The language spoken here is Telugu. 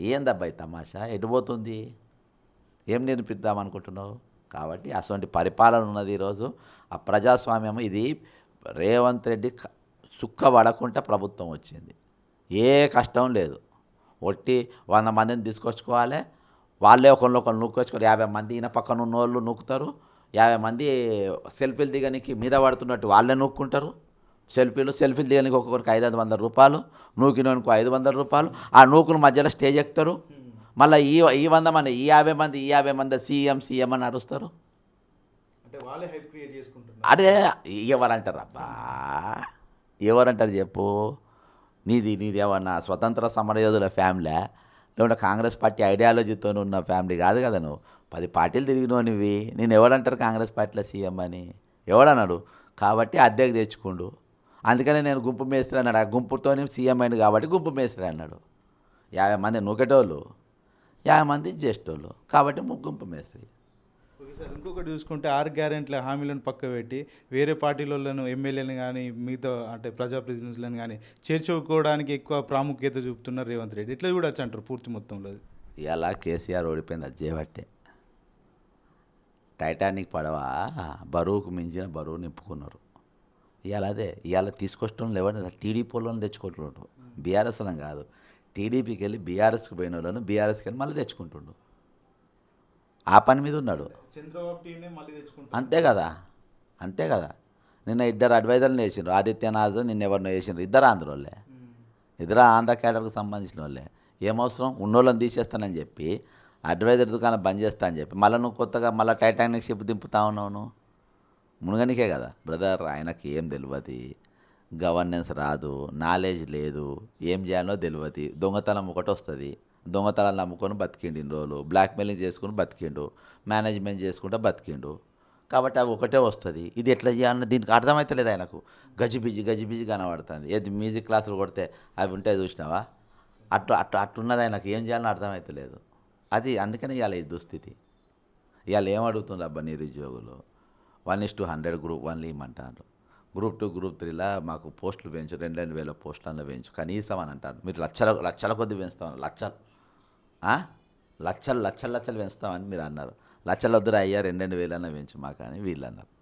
ఏందబ్బాయి తమాషా? ఎటుపోతుంది ఏం నేర్పిద్దాం అనుకుంటున్నావు? కాబట్టి అటువంటి పరిపాలన ఉన్నది ఈరోజు. ఆ ప్రజాస్వామ్యం ఇది రేవంత్ రెడ్డి క- పడకుండా ప్రభుత్వం వచ్చింది. ఏ కష్టం లేదు. ఒట్టి వంద మందిని తీసుకొచ్చుకోవాలి. వాళ్ళే ఒకరిని ఒకరు నూక్కొచ్చుకోవాలి యాభై మంది ఈయన పక్కన ఉన్నోళ్ళు నూకుతారు. యాభై మంది సెల్ఫీలు దిగనికి మీద పడుతున్నట్టు వాళ్ళే నూక్కుంటారు. సెల్ఫీలు సెల్ఫీలు దిగడానికి ఒక్కొక్కరికి ఐదు ఐదు వందల రూపాయలు నూకినోనికి ఐదు వందల రూపాయలు. ఆ నూకుల మధ్యలో స్టేజ్ ఎక్కుతారు మళ్ళీ ఈ ఈ వంద మంది ఈ యాభై మంది ఈ యాభై మంది సీఎం సీఎం అని అరుస్తారు. అరే ఎవరంటారు అబ్బా ఎవరంటారు చెప్పు? నీది నీది ఏమన్నా స్వతంత్ర సమరయోధుల ఫ్యామిలీ లేకుంటే కాంగ్రెస్ పార్టీ ఐడియాలజీతో ఉన్న ఫ్యామిలీ కాదు కదా నువ్వు. పది పార్టీలు తిరిగినోనివి నేను ఎవడంటారు కాంగ్రెస్ పార్టీలో సీఎం అని? ఎవడన్నాడు? కాబట్టి అద్దెకు తెచ్చుకుండు. అందుకనే నేను గుంపు మేస్త్రి అన్నాడు. ఆ గుంపుతోనే సీఎం అయింది కాబట్టి గుంపు మేస్త్రి అన్నాడు. యాభై మంది నూకెటోళ్ళు యాభై మంది జ్యేష్ఠోళ్ళు కాబట్టి గుంపు మేస్త్రి. సార్ ఇంకొకటి చూసుకుంటే ఆరు గ్యారెంట్ల హామీలను పక్క పెట్టి వేరే పార్టీలను ఎమ్మెల్యేలను కానీ మిగతా అంటే ప్రజాప్రతినిధులను కానీ చేర్చుకోవడానికి ఎక్కువ ప్రాముఖ్యత చూపుతున్నారు రేవంత్ రెడ్డి. ఇట్లా చూడొచ్చు అంటారు పూర్తి మొత్తంలో. ఇలా కేసీఆర్ ఓడిపోయింది అది చేయబట్టే టైటానిక్ పడవ? బరువుకు మించిన బరువు నింపుకున్నారు. ఇవాళ అదే ఇవాళ తీసుకొచ్చడం లేవని టీడీపీ వాళ్ళని తెచ్చుకుంటున్నారు బీఆర్ఎస్ వాళ్ళని కాదు. టీడీపీకి వెళ్ళి బీఆర్ఎస్కి పోయిన వాళ్ళను బీఆర్ఎస్కి వెళ్ళి మళ్ళీ తెచ్చుకుంటుండు. ఆ పని మీద ఉన్నాడు. అంతే కదా అంతే కదా. నిన్న ఇద్దరు అడ్వైజర్లు వేసిండ్రు ఆదిత్యనాథ్ నిన్న ఎవరినో వేసిండ్రు. ఇద్దరు ఆంధ్రోళ్ళే ఇద్దరు ఆంధ్ర క్యాడర్కి సంబంధించిన వాళ్ళే. ఏమవసరం ఉన్నోళ్ళని తీసేస్తానని చెప్పి అడ్వైజర్ దుకాణం బంద్ చేస్తా అని చెప్పి మళ్ళీ నువ్వు కొత్తగా మళ్ళీ టైటానిక్ షిప్ దింపుతా ఉన్నావు నువ్వు. మునగనికే కదా. బ్రదర్ ఆయనకి ఏం తెలియదు గవర్నెన్స్ రాదు నాలెడ్జ్ లేదు ఏం చేయాలో తెలియదు దొంగతనం ఒకటి వస్తుంది. దొంగతనాలు నమ్ముకొని బతికిండు ఇన్ని రోజులు. బ్లాక్మెయిలింగ్ చేసుకుని బతికిండు. మేనేజ్మెంట్ చేసుకుంటూ బతికిండు. కాబట్టి అవి ఒకటే వస్తుంది. ఇది ఎట్లా చేయాలన్న దీనికి అర్థమవుతలేదు ఆయనకు. గజిబిజి గజిబిజి కనబడుతుంది. ఏది మ్యూజిక్ క్లాసులు కొడితే అవి ఉంటాయి చూసినావా? అట్టు అట్టు అట్టున్నది ఆయనకు ఏం చేయాలని అర్థమవుతలేదు అది అందుకని ఇవాళ ఈ దుస్థితి. ఇవాళ ఏం అడుగుతున్నారు అబ్బా నిరుద్యోగులు? One is to hundred group వన్లు ఇమ్మంటారు గ్రూప్ టూ గ్రూప్ త్రీలో మాకు పోస్టులు పెంచు రెండు రెండు వేల పోస్టులలో పెంచు కనీసం అని అంటారు. మీరు లక్షల లక్షల కొద్ది పెంచుతామని లక్షలు. లక్షలు లక్షలు లక్షలు పెంచుతామని మీరు అన్నారు. లక్షలు వద్దురా అయ్యా రెండు రెండు వేలన్నా పెంచు మాకు అని వీళ్ళు అన్నారు.